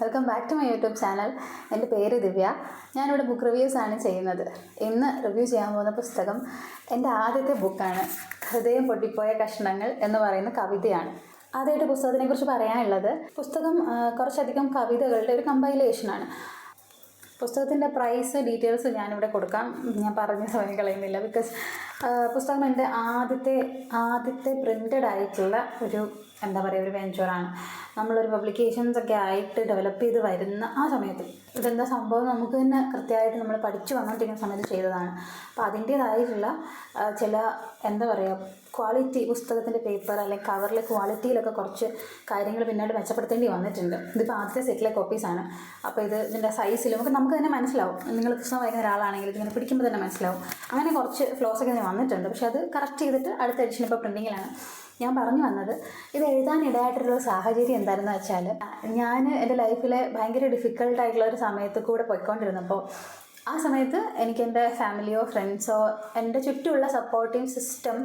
Welcome back to my YouTube channel. എന്റെ പേര് ദിവ്യ. ഞാനിവിടെ ബുക്ക് റിവ്യൂസ് ആണ് ചെയ്യുന്നത്. ഇന്ന് റിവ്യൂ ചെയ്യാൻ പോകുന്ന പുസ്തകം എന്റെ ആദ്യത്തെ ബുക്കാണ്. ഹൃദയം പൊട്ടിപ്പോയ കഷ്ണങ്ങൾ എന്ന് പറയുന്ന കവിതയാണ്. ആദ്യമായിട്ട് പുസ്തകത്തിനെ കുറിച്ച് പറയാനുള്ളത് പുസ്തകം കുറച്ചധികം കവിതകളുടെ ഒരു കമ്പൈലേഷനാണ് പുസ്തകത്തിന്റെ പ്രൈസ് ഡീറ്റെയിൽസ് ഞാനിവിടെ കൊടുക്കാം. ഞാൻ പറഞ്ഞ സമയം കളയുന്നില്ല ബിക്കോസ് പുസ്തകം എന്റെ ആദ്യത്തെ ആദ്യത്തെ പ്രിന്റഡ് ആയിട്ടുള്ള ഒരു എന്താ പറയുക ഒരു വെഞ്ചറാണ് നമ്മളൊരു പബ്ലിക്കേഷൻസ് ഒക്കെ ആയിട്ട് ഡെവലപ്പ് ചെയ്ത് വരുന്ന ആ സമയത്ത് ഇതെന്താ സംഭവം? നമുക്ക് തന്നെ കൃത്യമായിട്ട് നമ്മൾ പഠിച്ചു വന്നുകൊണ്ടിരിക്കുന്ന സമയത്ത് ചെയ്തതാണ്. അപ്പോൾ അതിന്റേതായിട്ടുള്ള ചില എന്താ പറയുക ക്വാളിറ്റി പുസ്തകത്തിന്റെ പേപ്പർ അല്ലെങ്കിൽ കവറിലെ ക്വാളിറ്റിയിലൊക്കെ കുറച്ച് കാര്യങ്ങൾ പിന്നീട് മെച്ചപ്പെടുത്തേണ്ടി വന്നിട്ടുണ്ട്. ഇതിപ്പോൾ ആദ്യത്തെ സെറ്റിലെ കോപ്പീസാണ് അപ്പോൾ ഇത് ഇതിന്റെ സൈസിലും ഒക്കെ നമുക്ക് തന്നെ മനസ്സിലാവും. നിങ്ങൾ പുസ്തകം വായിക്കുന്ന ഒരാളാണെങ്കിൽ ഇതിങ്ങനെ പിടിക്കുമ്പോൾ തന്നെ മനസ്സിലാവും. അങ്ങനെ കുറച്ച് ഫ്ലോസ് ഒക്കെ ഇതിന് വന്നിട്ടുണ്ട്. പക്ഷേ അത് കറക്റ്റ് ചെയ്തിട്ട് അടുത്ത എഡിഷൻ ഇപ്പോൾ പ്രിന്റിങ്ങിലാണ് ഞാൻ പറഞ്ഞു വന്നത് ഇത് എഴുതാൻ ഇടയായിട്ടുള്ള സാഹചര്യം എന്താണെന്ന് വെച്ചാൽ ഞാൻ എന്റെ ലൈഫിലെ ഭയങ്കര ഡിഫിക്കൽട്ടായിട്ടുള്ള ഒരു സമയത്ത് കൂടെ പോയിക്കൊണ്ടിരുന്നപ്പോൾ ആ സമയത്ത് എനിക്ക് എന്റെ ഫാമിലിയോ ഫ്രണ്ട്സോ എന്റെ ചുറ്റുമുള്ള സപ്പോർട്ടിങ് സിസ്റ്റം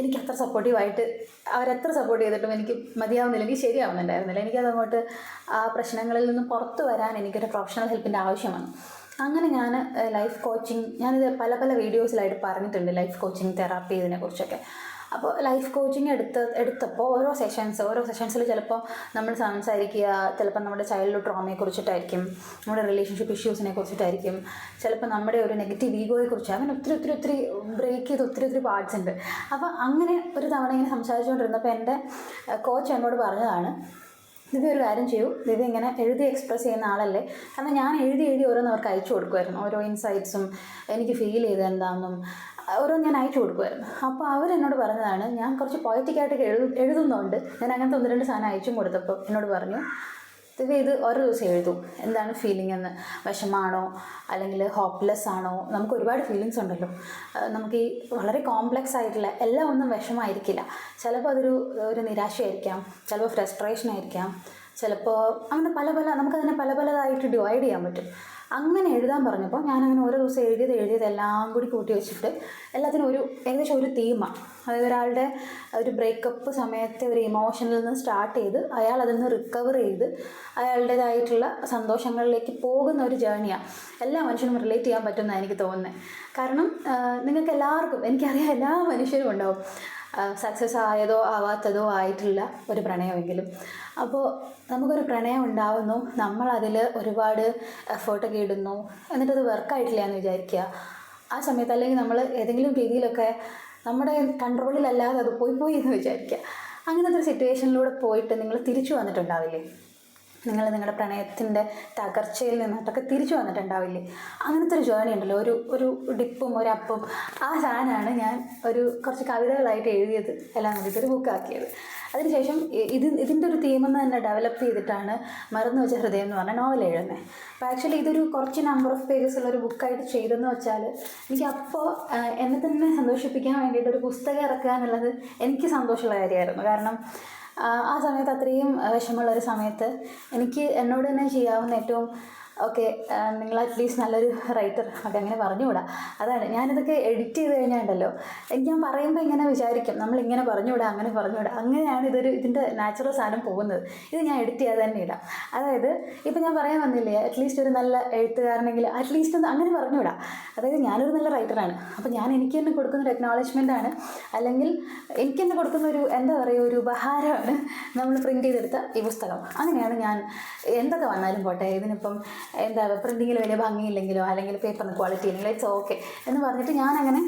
എനിക്ക് അത്ര സപ്പോർട്ടീവായിട്ട് അവരെത്ര സപ്പോർട്ട് ചെയ്തിട്ടും എനിക്ക് മതിയാവുന്നില്ല എനിക്ക് ശരിയാവുന്നുണ്ടായിരുന്നില്ല. എനിക്കതങ്ങോട്ട് ആ പ്രശ്നങ്ങളിൽ നിന്ന് പുറത്തു വരാൻ എനിക്കൊരു പ്രൊഫഷണൽ ഹെൽപ്പിന്റെ ആവശ്യമാണ്. അങ്ങനെ ഞാൻ ലൈഫ് കോച്ചിങ് ഞാനിത് പല പല വീഡിയോസിലായിട്ട് പറഞ്ഞിട്ടുണ്ട് ലൈഫ് കോച്ചിങ് തെറാപ്പി ഇതിനെക്കുറിച്ചൊക്കെ. അപ്പോൾ ലൈഫ് കോച്ചിങ് എടുത്ത് എടുത്തപ്പോൾ ഓരോ സെഷൻസ് ഓരോ സെഷൻസിൽ ചിലപ്പോൾ നമ്മൾ സംസാരിക്കുക ചിലപ്പോൾ നമ്മുടെ ചൈൽഡ്ഹുഡ് ട്രോമയെ കുറിച്ചിട്ടായിരിക്കും നമ്മുടെ റിലേഷൻഷിപ്പ് ഇഷ്യൂസിനെ കുറിച്ചിട്ടായിരിക്കും ചിലപ്പോൾ നമ്മുടെ ഒരു നെഗറ്റീവ് ഈഗോയെ കുറിച്ച് അങ്ങനെ ഒത്തിരി ഒത്തിരി ഒത്തിരി ബ്രേക്ക് ചെയ്ത് ഒത്തിരി ഒത്തിരി പാർട്സ് ഉണ്ട്. അപ്പോൾ അങ്ങനെ ഒരു തവണ ഇങ്ങനെ സംസാരിച്ചുകൊണ്ടിരുന്നപ്പോൾ എന്റെ കോച്ച് എന്നോട് പറഞ്ഞതാണ് ദിവ്യ ഒരു കാര്യം ചെയ്യൂ. ദിവ്യ ഇങ്ങനെ എഴുതി എക്സ്പ്രസ് ചെയ്യുന്ന ആളല്ലേ. കാരണം ഞാൻ എഴുതി എഴുതി ഓരോന്നവർക്ക് അയച്ചു കൊടുക്കുമായിരുന്നു ഓരോ ഇൻസൈറ്റ്സും എനിക്ക് ഫീൽ ചെയ്ത് എന്താണെന്നും ഓരോ ഞാൻ അയച്ചു കൊടുക്കുമായിരുന്നു അപ്പോൾ അവരെന്നോട് പറഞ്ഞതാണ് ഞാൻ കുറച്ച് പോയറ്റിക്കായിട്ടൊക്കെ എഴുതു എഴുതുന്നുണ്ട്. ഞാൻ അങ്ങനത്തെ ഒന്ന് രണ്ട് സാധനം അയച്ചും കൊടുത്തപ്പോൾ എന്നോട് പറഞ്ഞു ദിവ്യ ഇത് ഓരോ ദിവസം എഴുതും. എന്താണ് ഫീലിംഗ് എന്ന്? വിഷമാണോ? അല്ലെങ്കിൽ ഹോപ്പ്ലെസ് ആണോ? നമുക്ക് ഒരുപാട് ഫീലിങ്സ് ഉണ്ടല്ലോ. നമുക്ക് ഈ വളരെ കോംപ്ലക്സ് ആയിട്ടുള്ള എല്ലാം ഒന്നും വിഷമായിരിക്കില്ല. ചിലപ്പോൾ അതൊരു ഒരു നിരാശയായിരിക്കാം. ചിലപ്പോൾ ഫ്രസ്ട്രേഷൻ ആയിരിക്കാം. ചിലപ്പോൾ അങ്ങനെ പല പല നമുക്കതിനെ പല പലതായിട്ട് ഡിവൈഡ് ചെയ്യാൻ പറ്റും. അങ്ങനെ എഴുതാൻ പറഞ്ഞപ്പോൾ ഞാനങ്ങനെ ഓരോ ദിവസം എഴുതിയത് എഴുതിയത് എല്ലാം കൂടി കൂട്ടി വെച്ചിട്ട് എല്ലാത്തിനും ഒരു ഏകദേശം ഒരു തീമാണ് അതായത് ഒരാളുടെ ഒരു ബ്രേക്കപ്പ് സമയത്തെ ഒരു ഇമോഷനിൽ നിന്ന് സ്റ്റാർട്ട് ചെയ്ത് അയാൾ അതിൽ നിന്ന് റിക്കവർ ചെയ്ത് അയാളുടേതായിട്ടുള്ള സന്തോഷങ്ങളിലേക്ക് പോകുന്ന ഒരു ജേണിയാണ് എല്ലാ മനുഷ്യനും റിലേറ്റ് ചെയ്യാൻ പറ്റുമെന്നാണ് എനിക്ക് തോന്നുന്നത്. കാരണം നിങ്ങൾക്ക് എല്ലാവർക്കും എനിക്കറിയാം എല്ലാ മനുഷ്യരും ഉണ്ടാവും. സക്സസ് ആയതോ ആവാത്തതോ ആയിട്ടുള്ള ഒരു പ്രണയമെങ്കിലും. അപ്പോൾ നമുക്കൊരു പ്രണയം ഉണ്ടാവുന്നു നമ്മളതിൽ ഒരുപാട് എഫേർട്ടൊക്കെ ഇടുന്നു എന്നിട്ടത് വർക്കായിട്ടില്ല എന്ന് വിചാരിക്കുക. ആ സമയത്ത് അല്ലെങ്കിൽ നമ്മൾ ഏതെങ്കിലും രീതിയിലൊക്കെ നമ്മുടെ കൺട്രോളിലല്ലാതെ അത് പോയി പോയി എന്ന് വിചാരിക്കുക. അങ്ങനത്തെ ഒരു സിറ്റുവേഷനിലൂടെ പോയിട്ട് നിങ്ങൾ തിരിച്ചു വന്നിട്ടുണ്ടാവില്ലേ? നിങ്ങൾ നിങ്ങളുടെ പ്രണയത്തിന്റെ തകർച്ചയിൽ നിന്നിട്ടൊക്കെ തിരിച്ചു വന്നിട്ടുണ്ടാവില്ലേ? അങ്ങനത്തെ ഒരു ജേണി ഉണ്ടല്ലോ. ഒരു ഒരു ഡിപ്പും ഒരു അപ്പും ആ സാധനമാണ് ഞാൻ ഒരു കുറച്ച് കവിതകളായിട്ട് എഴുതിയത്. എല്ലാം കൂടി ഒരു ബുക്കാക്കിയത് അതിനുശേഷം ഇത് ഇതിന്റെ ഒരു തീമെന്ന് തന്നെ ഡെവലപ്പ് ചെയ്തിട്ടാണ് മറന്നു വെച്ച ഹൃദയം എന്ന് പറഞ്ഞ നോവൽ എഴുതുന്നത് അപ്പോൾ ആക്ച്വലി ഇതൊരു കുറച്ച് നമ്പർ ഓഫ് പേജസ് ഉള്ള ഒരു ബുക്കായിട്ട് ചെയ്തെന്ന് വെച്ചാൽ എനിക്ക് അപ്പോൾ എന്നെ തന്നെ സന്തോഷിപ്പിക്കാൻ വേണ്ടിയിട്ട് ഒരു പുസ്തകം ഇറക്കുക എന്നുള്ളത് എനിക്ക് സന്തോഷമുള്ള കാര്യമായിരുന്നു. കാരണം ആ സമയത്ത് അത്രയും വിഷമമുള്ള ഒരു സമയത്ത് എനിക്ക് എന്നോട് തന്നെ ചെയ്യാവുന്ന ഏറ്റവും ഓക്കെ നിങ്ങൾ അറ്റ്ലീസ്റ്റ് നല്ലൊരു റൈറ്റർ ഒക്കെ അങ്ങനെ പറഞ്ഞുകൂടാ അതാണ് ഞാനിതൊക്കെ എഡിറ്റ് ചെയ്ത് കഴിഞ്ഞാണ്ടല്ലോ ഞാൻ പറയുമ്പോൾ ഇങ്ങനെ വിചാരിക്കും നമ്മൾ ഇങ്ങനെ പറഞ്ഞുകൂടാ അങ്ങനെ പറഞ്ഞുകൂടാ അങ്ങനെയാണ് ഇതൊരു ഇതിന്റെ നാച്ചുറൽ സാധനം പോകുന്നത്. ഇത് ഞാൻ എഡിറ്റ് ചെയ്യാതെ തന്നെ ഇടാം. അതായത് ഇപ്പം ഞാൻ പറയാൻ വന്നില്ലേ അറ്റ്ലീസ്റ്റ് ഒരു നല്ല എഴുത്തുകാരനെങ്കിൽ അറ്റ്ലീസ്റ്റ് ഒന്ന് അങ്ങനെ പറഞ്ഞുകൂടാ അതായത് ഞാനൊരു നല്ല റൈറ്ററാണ് അപ്പോൾ ഞാൻ എനിക്ക് തന്നെ കൊടുക്കുന്ന ഒരു അക്നോളജ്മെന്റ് ആണ്. അല്ലെങ്കിൽ എനിക്ക് തന്നെ കൊടുക്കുന്ന ഒരു എന്താ പറയുക ഒരു ഉപഹാരമാണ് നമ്മൾ പ്രിന്റ് ചെയ്തെടുത്ത ഈ പുസ്തകം. അങ്ങനെയാണ് ഞാൻ എന്തൊക്കെ വന്നാലും പോട്ടെ ഇതിനിപ്പം എന്താ പ്രിന്റിങ്ങിൽ വലിയ ഭംഗിയില്ലെങ്കിലോ അല്ലെങ്കിൽ പേപ്പറിന് ക്വാളിറ്റി ഇല്ലെങ്കിലോ ഇറ്റ്സ് ഓക്കെ എന്ന് പറഞ്ഞിട്ട് ഞാനങ്ങനെ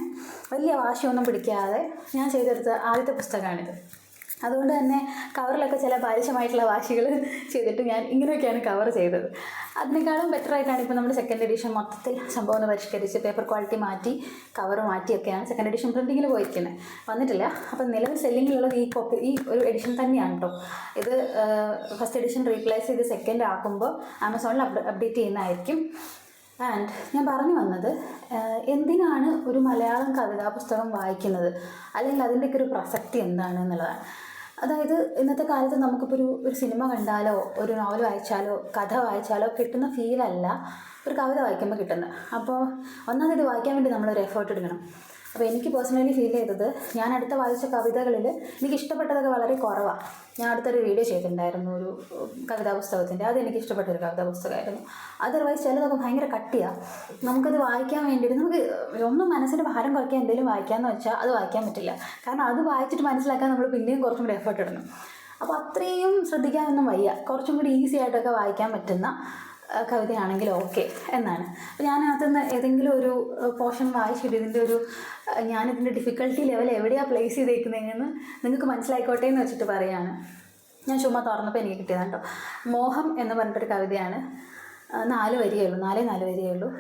വലിയ വാശിയൊന്നും പിടിക്കാതെ ഞാൻ ചെയ്തെടുത്ത ആദ്യത്തെ പുസ്തകമാണിത്. അതുകൊണ്ട് തന്നെ കവറിലൊക്കെ ചില പാരിശമായിട്ടുള്ള വാശികൾ ചെയ്തിട്ട് ഞാൻ ഇങ്ങനെയൊക്കെയാണ് കവർ ചെയ്തത്. അതിനേക്കാളും ബെറ്റർ ആയിട്ടാണ് ഇപ്പോൾ നമ്മുടെ സെക്കൻഡ് എഡിഷൻ മൊത്തത്തിൽ സംഭവം ഒന്ന് പരിഷ്കരിച്ച് പേപ്പർ ക്വാളിറ്റി മാറ്റി കവർ മാറ്റിയൊക്കെയാണ് സെക്കൻഡ് എഡിഷൻ പ്രിന്റിങ്ങിൽ പോയിരിക്കുന്നത് വന്നിട്ടില്ല. അപ്പം നിലവിൽ സെല്ലിങ്ങിലുള്ളത് ഈ കോപ്പി ഈ ഒരു എഡിഷൻ തന്നെയാണ് കേട്ടോ ഇത് ഫസ്റ്റ് എഡിഷൻ റീപ്ലേസ് ചെയ്ത് സെക്കൻഡ് ആക്കുമ്പോൾ ആമസോണിൽ അപ്ഡേറ്റ് ചെയ്യുന്നതായിരിക്കും. ആൻഡ് ഞാൻ പറഞ്ഞു വന്നത് എന്തിനാണ് ഒരു മലയാളം കവിതാ പുസ്തകം വായിക്കുന്നത്? അല്ലെങ്കിൽ അതിന്റെയൊക്കെ ഒരു പ്രസക്തി എന്താണ് എന്നുള്ളതാണ്. അതായത് ഇന്നത്തെ കാലത്ത് നമുക്കിപ്പോൾ ഒരു ഒരു സിനിമ കണ്ടാലോ ഒരു നോവൽ വായിച്ചാലോ കഥ വായിച്ചാലോ കിട്ടുന്ന ഫീലല്ല ഒരു കവിത വായിക്കുമ്പോൾ കിട്ടുന്നത്. അപ്പോൾ ഒന്നാമത് ഇത് വായിക്കാൻ വേണ്ടി നമ്മളൊരു എഫേർട്ട് എടുക്കണം. അപ്പോൾ എനിക്ക് പേഴ്സണലി ഫീൽ ചെയ്തത് ഞാൻ അടുത്ത വായിച്ച കവിതകളിൽ എനിക്ക് ഇഷ്ടപ്പെട്ടതൊക്കെ വളരെ കുറവാണ് ഞാൻ അടുത്തൊരു വീഡിയോ ചെയ്തിട്ടുണ്ടായിരുന്നു ഒരു കവിതാ പുസ്തകത്തിന്റെ അത് എനിക്ക് ഇഷ്ടപ്പെട്ട ഒരു കവിതാ പുസ്തകമായിരുന്നു അതർവൈസ് ചിലതൊക്കെ ഭയങ്കര കട്ടിയാണ് നമുക്കത് വായിക്കാൻ വേണ്ടിയിട്ട് നമുക്ക് ഒന്നും മനസ്സിന് ഭാരം കുറയ്ക്കാൻ എന്തെങ്കിലും വായിക്കാമെന്ന് വെച്ചാൽ അത് വായിക്കാൻ പറ്റില്ല. കാരണം അത് വായിച്ചിട്ട് മനസ്സിലാക്കാൻ നമ്മൾ പിന്നെയും കുറച്ചും കൂടി എഫേർട്ട് ഇടണം. അപ്പോൾ അത്രയും ശ്രദ്ധിക്കാനൊന്നും വയ്യ. കുറച്ചും കൂടി ഈസി ആയിട്ടൊക്കെ വായിക്കാൻ പറ്റുന്ന കവിതയാണെങ്കിൽ ഓക്കെ എന്നാണ്. അപ്പോൾ ഞാൻ അതിനകത്തുനിന്ന് ഏതെങ്കിലും ഒരു പോർഷൻ വായിച്ചിട്ട് ഇതിന്റെ ഒരു ഞാനിതിന്റെ ഡിഫിക്കൽട്ടി ലെവൽ എവിടെയാണ് പ്ലേസ് ചെയ്തേക്കുന്നതെന്ന് നിങ്ങൾക്ക് മനസ്സിലായിക്കോട്ടെ എന്ന് വെച്ചിട്ട് പറയാണ്. ഞാൻ ചുമ്മാ തുറന്നപ്പോൾ എനിക്ക് കിട്ടിയതാണ് കേട്ടോ മോഹം എന്ന് പറഞ്ഞിട്ടൊരു കവിതയാണ്. നാല് വരിയേ ഉള്ളൂ നാലേ നാല് വരിയേ ഉള്ളൂ.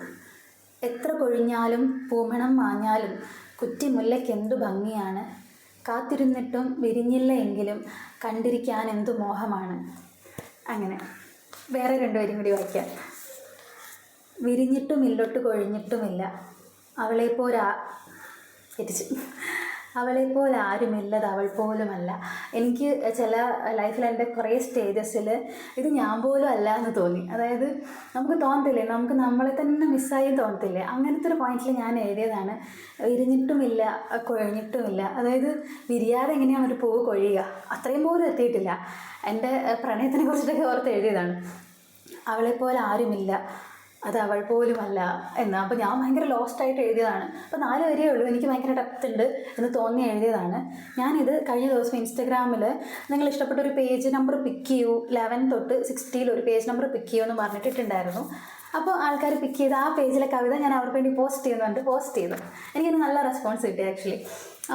എത്ര കൊഴിഞ്ഞാലും പൂമണം മാഞ്ഞാലും കുറ്റിമുല്ലയ്ക്ക് എന്തു ഭംഗിയാണ്. കാത്തിരുന്നിട്ടും വിരിഞ്ഞില്ല എങ്കിലും കണ്ടിരിക്കാൻ എന്തു മോഹമാണ്. അങ്ങനെ. വേറെ രണ്ടുപേരും കൂടി വായിക്കാം. വിരിഞ്ഞിട്ടും ഇല്ലോട്ട് കൊഴിഞ്ഞിട്ടുമില്ല. അവളെപ്പോലാ തിരിച്ച് അവളെപ്പോലെ ആരുമില്ലത് അവൾ പോലുമല്ല എനിക്ക് ചില ലൈഫിൽ എന്റെ കുറേ സ്റ്റേജസിൽ ഇത് ഞാൻ പോലും അല്ല എന്ന് തോന്നി. അതായത് നമുക്ക് തോന്നത്തില്ലേ നമുക്ക് നമ്മളെ തന്നെ മിസ്സായി തോന്നത്തില്ലേ? അങ്ങനത്തെ ഒരു പോയിന്റിൽ ഞാൻ എഴുതിയതാണ് ഇരിഞ്ഞിട്ടുമില്ല കൊഴിഞ്ഞിട്ടുമില്ല. അതായത് വിരിയാതെ എങ്ങനെയാണ് ഒരു പൂവ് കൊഴിയുക? അത്രയും പോലും എത്തിയിട്ടില്ല. എന്റെ പ്രണയത്തിനെ കുറിച്ചിട്ടൊക്കെ ഓർത്ത് എഴുതിയതാണ്. അവളെപ്പോലെ ആരുമില്ല. അത് അവൾ പോലുമല്ല എന്ന്. അപ്പോൾ ഞാൻ ഭയങ്കര ലോസ്റ്റ് ആയിട്ട് എഴുതിയതാണ്. അപ്പോൾ നാല് വരെയേ ഉള്ളൂ. എനിക്ക് ഭയങ്കര ഡെപ്ത് ഉണ്ട് എന്ന് തോന്നി എഴുതിയതാണ്. ഞാനിത് കഴിഞ്ഞ ദിവസം ഇൻസ്റ്റഗ്രാമിൽ നിങ്ങൾ ഇഷ്ടപ്പെട്ട ഒരു പേജ് നമ്പർ പിക്ക് ചെയ്യൂ. ലെവൻ തൊട്ട് സിക്സ്റ്റിയിൽ ഒരു പേജ് നമ്പർ പിക്ക് ചെയ്യൂ എന്ന് പറഞ്ഞിട്ടുണ്ടായിരുന്നു അപ്പോൾ ആൾക്കാർ പിക്ക് ചെയ്ത് ആ പേജിലെ കവിത ഞാൻ അവർക്ക് വേണ്ടി പോസ്റ്റ് ചെയ്യുന്നുണ്ട് പോസ്റ്റ് ചെയ്തു എനിക്കത് നല്ല റെസ്പോൺസ് കിട്ടി ആക്ച്വലി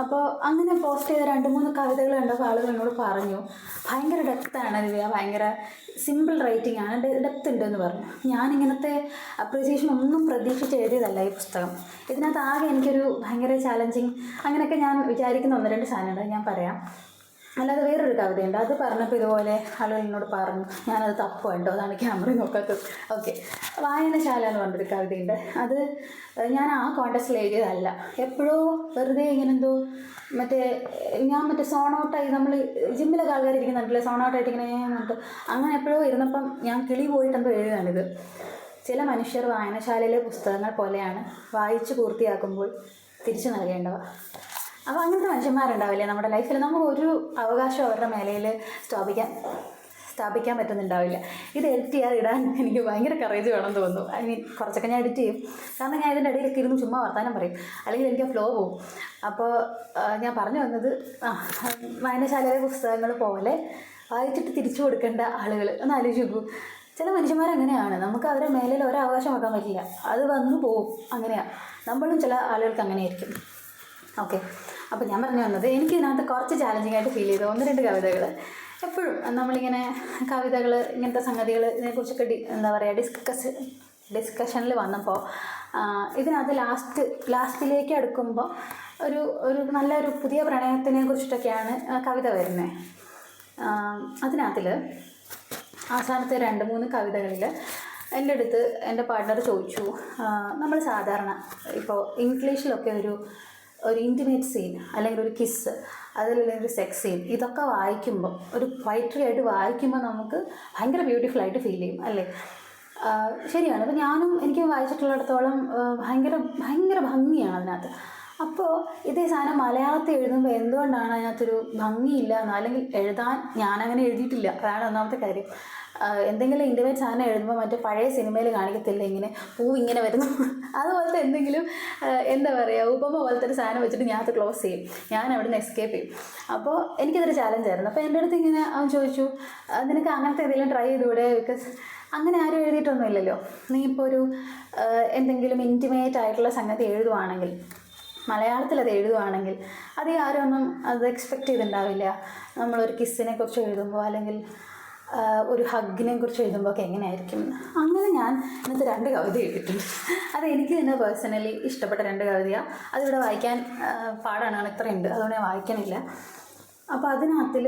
അപ്പോൾ അങ്ങനെ പോസ്റ്റ് ചെയ്ത രണ്ട് മൂന്ന് കവിതകൾ കണ്ടപ്പോൾ ആളുകൾ എന്നോട് പറഞ്ഞു ഭയങ്കര ഡെപ്താണ് ദിവ്യ ഭയങ്കര സിമ്പിൾ റൈറ്റിംഗ് ആണ് ഡെപ്ത് ഉണ്ട് എന്ന് പറഞ്ഞു. ഞാൻ ഇങ്ങനത്തെ അപ്രീസിയേഷൻ ഒന്നും പ്രതീക്ഷിച്ച് എഴുതിയതല്ല ഈ പുസ്തകം. ഇതിനകത്ത് ആകെ എനിക്കൊരു ഭയങ്കര ചാലഞ്ചിങ് അങ്ങനെയൊക്കെ ഞാൻ വിചാരിക്കുന്ന ഒന്ന് രണ്ട് സാധനങ്ങൾ ഞാൻ പറയാം. അല്ലാതെ വേറൊരു കവിതയുണ്ട്. അത് പറഞ്ഞപ്പോൾ ഇതുപോലെ ആളുകൾ എന്നോട് പറഞ്ഞു ഞാനത് തപ്പുണ്ടോ? അതാണ് ക്യാമറ നോക്കാത്തത്. ഓക്കെ വായനശാല എന്ന് പറഞ്ഞൊരു കവിതയുണ്ട്. അത് ഞാൻ ആ കോണ്ടസ്റ്റിൽ എഴുതിയതല്ല. എപ്പോഴോ വെറുതെ ഇങ്ങനെ എന്തോ മറ്റേ ഞാൻ മറ്റേ സോണൗട്ടായി നമ്മൾ ജിമ്മിലൊക്കെ ആൾക്കാർ ഇരിക്കുന്നുണ്ടല്ലേ സോണൗട്ടായിട്ട് ഇങ്ങനെ എന്നിട്ട് അങ്ങനെ എപ്പോഴോ ഇരുന്നപ്പം ഞാൻ കിളി പോയിട്ടെന്തോ എഴുതാണിത് ചില മനുഷ്യർ വായനശാലയിലെ പുസ്തകങ്ങൾ പോലെയാണ് വായിച്ചു പൂർത്തിയാക്കുമ്പോൾ തിരിച്ചു നൽകേണ്ടവ. അപ്പോൾ അങ്ങനത്തെ മനുഷ്യന്മാരുണ്ടാവില്ലേ? നമ്മുടെ ലൈഫിൽ നമുക്ക് ഒരു അവകാശം അവരുടെ മേലയിൽ സ്ഥാപിക്കാൻ സ്ഥാപിക്കാൻ പറ്റുന്നുണ്ടാവില്ല. ഇത് എഡിറ്റ് ചെയ്യാതെ ഇടാൻ എനിക്ക് ഭയങ്കര കറേജ് വേണം തോന്നുന്നു. ഐ മീൻ കുറച്ചൊക്കെ ഞാൻ എഡിറ്റ് ചെയ്യും. കാരണം ഞാൻ ഇതിന്റെ ഇടയിലൊക്കെ ഇരുന്ന് ചുമ്മാ വർത്താനം പറയും. അല്ലെങ്കിൽ എനിക്ക് ഫ്ലോ പോകും അപ്പോൾ ഞാൻ പറഞ്ഞു വന്നത് വായനശാലയിലെ പുസ്തകങ്ങൾ പോലെ വായിച്ചിട്ട് തിരിച്ചു കൊടുക്കേണ്ട ആളുകൾ ഒന്ന് ആലോചിച്ച് നോക്കൂ. ചില മനുഷ്യന്മാരങ്ങനെയാണ് നമുക്ക് അവരെ മേലിൽ ഒരവകാശം വെക്കാൻ പറ്റില്ല. അത് വന്നു പോവും. അങ്ങനെയാണ് നമ്മളും ചില ആളുകൾക്ക് അങ്ങനെയായിരിക്കും. ഓക്കെ അപ്പോൾ ഞാൻ പറഞ്ഞു വന്നത് എനിക്ക് ഇതിനകത്ത് കുറച്ച് ചാലഞ്ചിങ് ആയിട്ട് ഫീൽ ചെയ്തു. ഒന്ന് രണ്ട് കവിതകൾ എപ്പോഴും നമ്മളിങ്ങനെ കവിതകൾ ഇങ്ങനത്തെ സംഗതികൾ ഇതിനെക്കുറിച്ചൊക്കെ ഡി എന്താ പറയുക ഡിസ്കസ് ഡിസ്കഷനിൽ വന്നപ്പോൾ ഇതിനകത്ത് ലാസ്റ്റ് ലാസ്റ്റിലേക്ക് അടുക്കുമ്പോൾ ഒരു ഒരു നല്ലൊരു പുതിയ പ്രണയത്തിനെ കുറിച്ചിട്ടൊക്കെയാണ് കവിത വരുന്നത് അതിനകത്തിൽ അവസാനത്തെ രണ്ട് മൂന്ന് കവിതകളിൽ എന്റെ അടുത്ത് എന്റെ പാർട്ട്ണർ ചോദിച്ചു നമ്മൾ സാധാരണ ഇപ്പോൾ ഇംഗ്ലീഷിലൊക്കെ ഒരു ഒരു ഇന്റിമേറ്റ് സീൻ അല്ലെങ്കിൽ ഒരു കിസ്സ് അതിലുള്ള ഒരു സെക്സ് സീൻ ഇതൊക്കെ വായിക്കുമ്പോൾ ഒരു പോയിട്രി ആയിട്ട് വായിക്കുമ്പോൾ നമുക്ക് ഭയങ്കര ബ്യൂട്ടിഫുൾ ആയിട്ട് ഫീൽ ചെയ്യും അല്ലേ? ശരിയാണ്. അപ്പോൾ ഞാനും എനിക്ക് വായിച്ചിട്ടുള്ളിടത്തോളം ഭയങ്കര ഭയങ്കര ഭംഗിയാണ് അതിനകത്ത്. അപ്പോൾ ഇതേ സാധനം മലയാളത്തിൽ എഴുതുമ്പോൾ എന്തുകൊണ്ടാണ് അതിനകത്തൊരു ഭംഗിയില്ല അല്ലെങ്കിൽ എഴുതാൻ ഞാനങ്ങനെ എഴുതിയിട്ടില്ല. അതാണ് ഒന്നാമത്തെ കാര്യം. എന്തെങ്കിലും ഇന്റിമേറ്റ് സാധനം എഴുതുമ്പോൾ മറ്റേ പഴയ സിനിമയിൽ കാണിക്കത്തില്ല ഇങ്ങനെ പൂ ഇങ്ങനെ വരുന്നു. അതുപോലത്തെ എന്തെങ്കിലും എന്താ പറയുക ഉപമ പോലത്തെ ഒരു സാധനം വെച്ചിട്ട് ഞാൻ അത് ക്ലോസ് ചെയ്യും. ഞാൻ അവിടെ നിന്ന് എസ്കേപ്പ് ചെയ്യും. അപ്പോൾ എനിക്കതൊരു ചാലഞ്ചായിരുന്നു അപ്പോൾ എന്റെ അടുത്ത് ഇങ്ങനെ അവൻ ചോദിച്ചു നിനക്ക് അങ്ങനത്തെ എന്തെങ്കിലും ട്രൈ ചെയ്തുകൂടെ? ബിക്കോസ് അങ്ങനെ ആരും എഴുതിയിട്ടൊന്നുമില്ലല്ലോ. നീ ഇപ്പോൾ ഒരു എന്തെങ്കിലും ഇന്റിമേറ്റ് ആയിട്ടുള്ള സംഗതി എഴുതുവാണെങ്കിൽ മലയാളത്തിൽ അത് എഴുതുവാണെങ്കിൽ അത് ആരും ഒന്നും അത് എക്സ്പെക്റ്റ് ചെയ്തിട്ടുണ്ടാവില്ല നമ്മളൊരു കിസ്സിനെ കുറിച്ച് എഴുതുമ്പോൾ അല്ലെങ്കിൽ ഒരു ഹഗ്ഗിനെ കുറിച്ച് എഴുതുമ്പോൾ ഒക്കെ എങ്ങനെയായിരിക്കും? അങ്ങനെ ഞാൻ ഇന്നത്തെ രണ്ട് കവിത എഴുതിയിട്ടുണ്ട്. അത് എനിക്ക് തന്നെ പേഴ്സണലി ഇഷ്ടപ്പെട്ട രണ്ട് കവിതയാണ് അതിവിടെ വായിക്കാൻ പാടാണ് കാരണം ഇത്രയുണ്ട് അതുകൊണ്ട് ഞാൻ വായിക്കണില്ല. അപ്പോൾ അതിനകത്തിൽ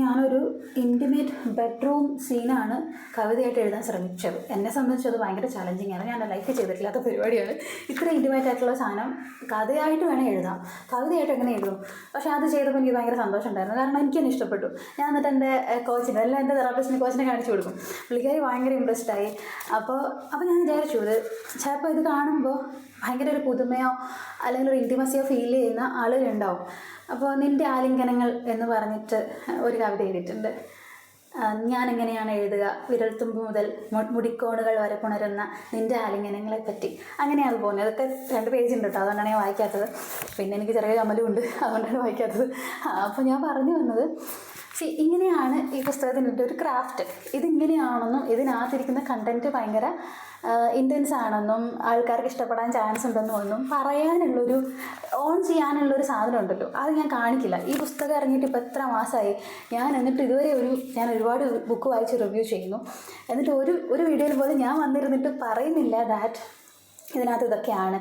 ഞാനൊരു ഇന്റിമേറ്റ് ബെഡ്റൂം സീനാണ് കവിതയായിട്ട് എഴുതാൻ ശ്രമിച്ചത്. എന്നെ സംബന്ധിച്ച് അത് ഭയങ്കര ചലഞ്ചിങ് ആണ്. ഞാൻ ലൈഫിൽ ചെയ്തിട്ടില്ലാത്ത പരിപാടിയാണ്. ഇത്ര ഇന്റിമേറ്റ് ആയിട്ടുള്ള സാധനം കഥയായിട്ട് വേണേൽ എഴുതാം. കവിതയായിട്ട് എങ്ങനെ എഴുതും? പക്ഷേ അത് ചെയ്തപ്പോൾ എനിക്ക് ഭയങ്കര സന്തോഷം ഉണ്ടായിരുന്നു കാരണം എനിക്ക് തന്നെ ഇഷ്ടപ്പെട്ടു. ഞാൻ എന്നിട്ട് എന്റെ കോച്ചിന് എല്ലാം എന്റെ തെറാപ്പിസ്റ്റിന് കോച്ചിനെ കാണിച്ചു കൊടുക്കും. പുള്ളിക്കാരി ഭയങ്കര ഇൻട്രസ്റ്റ് ആയി. അപ്പോൾ അപ്പോൾ ഞാൻ വിചാരിച്ചു ഇത് ചിലപ്പോൾ ഇത് കാണുമ്പോൾ ഭയങ്കര ഒരു പുതുമയോ അല്ലെങ്കിൽ ഒരു ഇന്റിമസിയോ ഫീൽ ചെയ്യുന്ന ആളുകളുണ്ടാവും. അപ്പോൾ നിന്റെ ആലിംഗനങ്ങൾ എന്ന് പറഞ്ഞിട്ട് ഒരു കവിത എഴുതിയിട്ടുണ്ട്. ഞാൻ എങ്ങനെയാണ് എഴുതുക? വിരൽത്തുമ്പ് മുതൽ മുടിക്കോണുകൾ വരെ പുണരുന്ന നിന്റെ ആലിംഗനങ്ങളെ പറ്റി. അങ്ങനെയാണ് പോകുന്നത്. അതൊക്കെ രണ്ട് പേജ് ഉണ്ട് കേട്ടോ അതുകൊണ്ടാണ് ഞാൻ വായിക്കാത്തത്. പിന്നെ എനിക്ക് ചെറിയ കമലും ഉണ്ട്. അതുകൊണ്ടാണ് വായിക്കാത്തത്. അപ്പോൾ ഞാൻ പറഞ്ഞു വന്നത് സി ഇങ്ങനെയാണ് ഈ പുസ്തകത്തിന്റെ ഒരു ക്രാഫ്റ്റ് ഇതിങ്ങനെയാണെന്നും ഇതിനകത്തിരിക്കുന്ന കണ്ടന്റ് ഭയങ്കര ഇന്റൻസ് ആണെന്നും ആൾക്കാർക്ക് ഇഷ്ടപ്പെടാൻ ചാൻസ് ഉണ്ടെന്നും ഒന്നും പറയാനുള്ളൊരു ഓൺ ചെയ്യാനുള്ളൊരു സാധനം ഉണ്ടല്ലോ അത് ഞാൻ കാണിക്കില്ല. ഈ പുസ്തകം ഇറങ്ങിയിട്ട് ഇപ്പോൾ എത്ര മാസമായി ഞാൻ എന്നിട്ട് ഇതുവരെ ഒരു ഞാൻ ഒരുപാട് ബുക്ക് വായിച്ച് റിവ്യൂ ചെയ്യുന്നു. എന്നിട്ട് ഒരു ഒരു വീഡിയോയിൽ പോലും ഞാൻ വന്നിരുന്നിട്ട് പറയുന്നില്ല ദാറ്റ് ഇതിനകത്ത് ഇതൊക്കെയാണ്.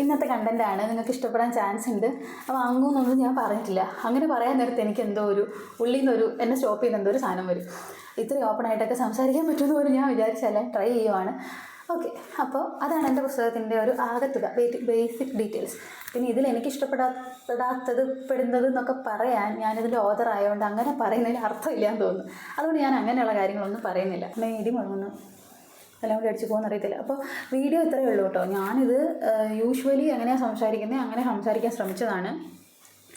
ഇന്നത്തെ കണ്ടന്റാണ് നിങ്ങൾക്ക് ഇഷ്ടപ്പെടാൻ ചാൻസ് ഉണ്ട്. അപ്പോൾ അങ്ങുമെന്നൊന്നും ഞാൻ പറഞ്ഞിട്ടില്ല. അങ്ങനെ പറയാൻ നേരത്തെ എനിക്ക് എന്തോ ഒരു ഉള്ളിൽ നിന്നൊരു എന്നെ സ്റ്റോപ്പ് ചെയ്യുന്ന എന്തോ ഒരു സാധനം വരും. ഇത്രയും ഓപ്പണായിട്ടൊക്കെ സംസാരിക്കാൻ പറ്റുമെന്ന് പോലും ഞാൻ വിചാരിച്ചല്ല. ട്രൈ ചെയ്യുവാണ്. ഓക്കെ അപ്പോൾ അതാണ് എന്റെ പുസ്തകത്തിന്റെ ഒരു ആകത്തുക ബേസിക് ഡീറ്റെയിൽസ്. പിന്നെ ഇതിൽ എനിക്ക് ഇഷ്ടപ്പെടാത്തത് പെടുന്നത് എന്നൊക്കെ പറയാൻ ഞാനിതിന്റെ ഓദർ ആയതുകൊണ്ട് അങ്ങനെ പറയുന്നതിന് അർത്ഥമില്ല എന്ന് തോന്നുന്നു. അതുകൊണ്ട് ഞാൻ അങ്ങനെയുള്ള കാര്യങ്ങളൊന്നും പറയുന്നില്ല. പിന്നെ ഇടി എല്ലാം കൂടി അടിച്ചു പോകുന്ന അറിയത്തില്ല. അപ്പോൾ വീഡിയോ ഇത്രയേ ഉള്ളൂ കേട്ടോ. ഞാനിത് യൂഷ്വലി എങ്ങനെയാണ് സംസാരിക്കുന്നത് അങ്ങനെ സംസാരിക്കാൻ ശ്രമിച്ചതാണ്.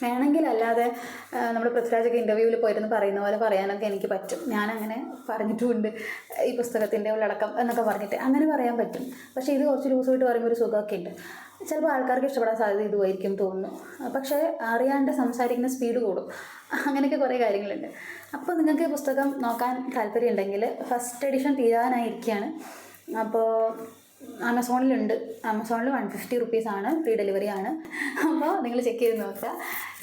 വേണമെങ്കിൽ അല്ലാതെ നമ്മൾ പൃഥ്വിരാജൊക്കെ ഇന്റർവ്യൂവിൽ പോയിരുന്ന് പറയുന്ന പോലെ പറയാനൊക്കെ എനിക്ക് പറ്റും. ഞാനങ്ങനെ പറഞ്ഞിട്ടുമുണ്ട് ഈ പുസ്തകത്തിന്റെ ഉള്ളടക്കം എന്നൊക്കെ പറഞ്ഞിട്ട്. അങ്ങനെ പറയാൻ പറ്റും. പക്ഷേ ഇത് കുറച്ച് ലൂസായിട്ട് പറയുമ്പോൾ ഒരു സുഖമൊക്കെ ഉണ്ട്. ചിലപ്പോൾ ആൾക്കാർക്ക് ഇഷ്ടപ്പെടാൻ സാധ്യത ഇതുമായിരിക്കും തോന്നുന്നു. പക്ഷേ അറിയാണ്ട് സംസാരിക്കുന്ന സ്പീഡ് കൂടും. അങ്ങനെയൊക്കെ കുറേ കാര്യങ്ങളുണ്ട്. അപ്പോൾ നിങ്ങൾക്ക് പുസ്തകം നോക്കാൻ താല്പര്യമുണ്ടെങ്കിൽ ഫസ്റ്റ് എഡിഷൻ തീരാനായിരിക്കുകയാണ് അപ്പോൾ ആമസോണിലുണ്ട്. ആമസോണിൽ വൺ ഫിഫ്റ്റി റുപ്പീസാണ് ഫ്രീ ഡെലിവറി ആണ്. അപ്പോൾ നിങ്ങൾ ചെക്ക് ചെയ്ത് നോക്കുക.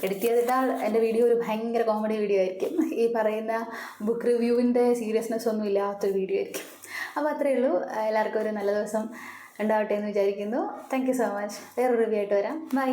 എഡിറ്റ് ചെയ്തിട്ടാൽ എന്റെ വീഡിയോ ഒരു ഭയങ്കര കോമഡി വീഡിയോ ആയിരിക്കും. ഈ പറയുന്ന ബുക്ക് റിവ്യൂവിന്റെ സീരിയസ്നെസ് ഒന്നും ഇല്ലാത്തൊരു വീഡിയോ ആയിരിക്കും. അപ്പോൾ അത്രയേ ഉള്ളൂ. എല്ലാവർക്കും ഒരു നല്ല ദിവസം ഉണ്ടാവട്ടെ എന്ന് വിചാരിക്കുന്നു. താങ്ക് യു സോ മച്ച് വേറൊരു റിവ്യൂ ആയിട്ട് വരാം. ബൈ